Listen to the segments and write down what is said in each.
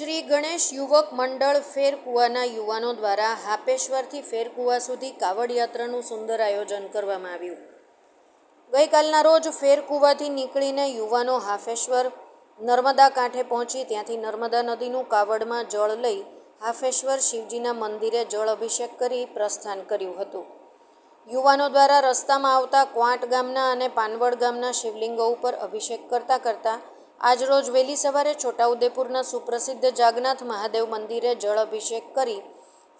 શ્રી ગણેશ યુવક મંડળ ફેરકુવાના યુવાનો દ્વારા હાપેશ્વરથી ફેરકુવા સુધી કાવડ યાત્રાનું સુંદર આયોજન કરવામાં આવ્યું. ગઈકાલના રોજ ફેરકુવાથી નીકળીને યુવાનો હાફેશ્વર નર્મદા કાંઠે પહોંચી ત્યાંથી નર્મદા નદીનું કાવડમાં જળ લઈ હાફેશ્વર શિવજીના મંદિરે જળ અભિષેક કરી પ્રસ્થાન કર્યું હતું. યુવાનો દ્વારા રસ્તામાં આવતા ક્વાંટ ગામના અને પાનવડ ગામના શિવલિંગો ઉપર અભિષેક કરતાં કરતાં આજરોજ વહેલી સવારે છોટાઉદેપુરના સુપ્રસિદ્ધ જાગનાથ મહાદેવ મંદિરે જળ અભિષેક કરી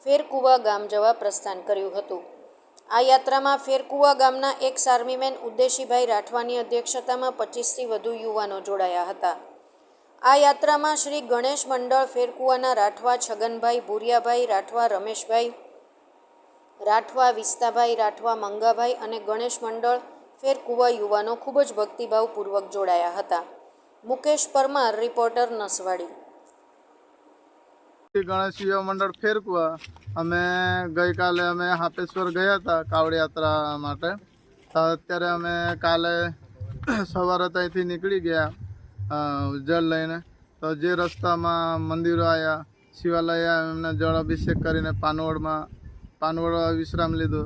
ફેરકુવા ગામ જવા પ્રસ્થાન કર્યું હતું. આ યાત્રામાં ફેરકુવા ગામના એક સાર્મીમેન ઉદ્દેશીભાઈ રાઠવાની અધ્યક્ષતામાં પચીસથી વધુ યુવાનો જોડાયા હતા. આ યાત્રામાં શ્રી ગણેશ મંડળ, ફેરકુવાના રાઠવા, છગનભાઈ ભૂરિયાભાઈ રાઠવા, રમેશભાઈ રાઠવા, વિસ્તાભાઈ રાઠવા, મંગાભાઈ અને ગણેશ મંડળ, ફેરકુવા યુવાનો ખૂબ જ ભક્તિભાવપૂર્વક જોડાયા હતા. મુકેશ પરમાર રિપોર્ટર નસવાડી. ગણેશ યુવા મંડળ ફેરકુવા અમે ગઈકાલે અમે હાપેશ્વર ગયા હતા કાવડ યાત્રા માટે. અત્યારે અમે કાલે સવારે ત્યાંથી નીકળી ગયા જળ લઈને. તો જે રસ્તામાં મંદિરો આવ્યા શિવાલય એમને જળ અભિષેક કરીને પાનવડમાં, પાનવડ વિશ્રામ લીધો.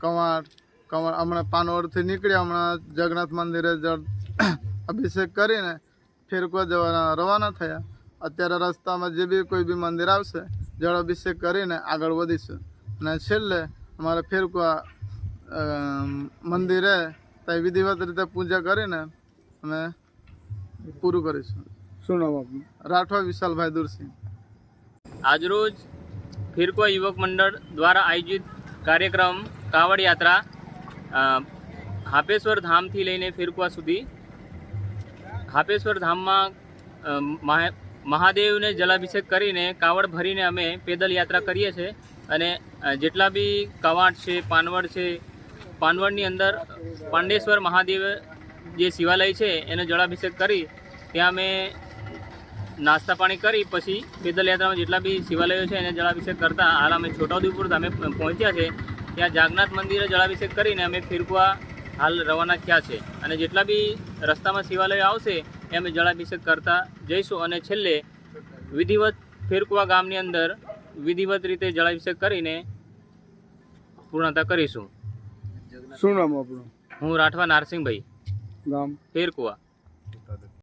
કવાંટ કવાંટ, હમણાં પાનવડથી નીકળ્યા, હમણાં જગન્નાથ મંદિરે જળ અભિષેક કરીને ફેરકુવા જવાના રવાના થયા. અત્યારે રસ્તામાં જે બી કોઈ બી મંદિર આવશે જળ અભિષેક કરીને આગળ વધીશું. અને છેલ્લે અમારે ફેરકુવા મંદિરે ત્યાં વિધિવત રીતે પૂજા કરીને અમે પૂરું કરીશું. શું નામ આપનું? રાઠવા વિશાલભાઈ દુરસિંહ. આજરોજ ફિરકો યુવક મંડળ દ્વારા આયોજિત કાર્યક્રમ કાવડ યાત્રા હાપેશ્વર ધામથી લઈને ફિરકુવા સુધી હાપેશ્વર ધામમાં મહાદેવને જલાભિષેક કરીને કાવડ ભરીને અમે પેદલ યાત્રા કરીએ છીએ અને જેટલા બી કવાટ છે, પાનવડ છે, પાનવડની અંદર પાંડેશ્વર મહાદેવ જે શિવાલય છે, એનો જળાભિષેક કરી ત્યાં અમે નાસ્તા પાણી કરી, પછી પેદલ યાત્રામાં જેટલા બી શિવાલયો છે, એને જળાભિષેક કરતા હાલ અમે છોટાઉદેપુર અમે પહોંચ્યા છે. ત્યાં જાગનાથ મંદિરે જળાભિષેક કરીને અમે ફિરકુવા હાલ રવાના થયા છે. અને જેટલા બી રસ્તામાં શિવાલય આવશે એ અમે જળાભિષેક કરતા જઈશું અને છેલ્લે વિધિવત ફેરકુવા ગામની અંદર વિધિવત રીતે જળાભિષેક કરીને પૂર્ણતા કરીશું. શું નામ આપણું હું રાઠવા નારસિંહભાઈ. ગામ? ફેરકુવા.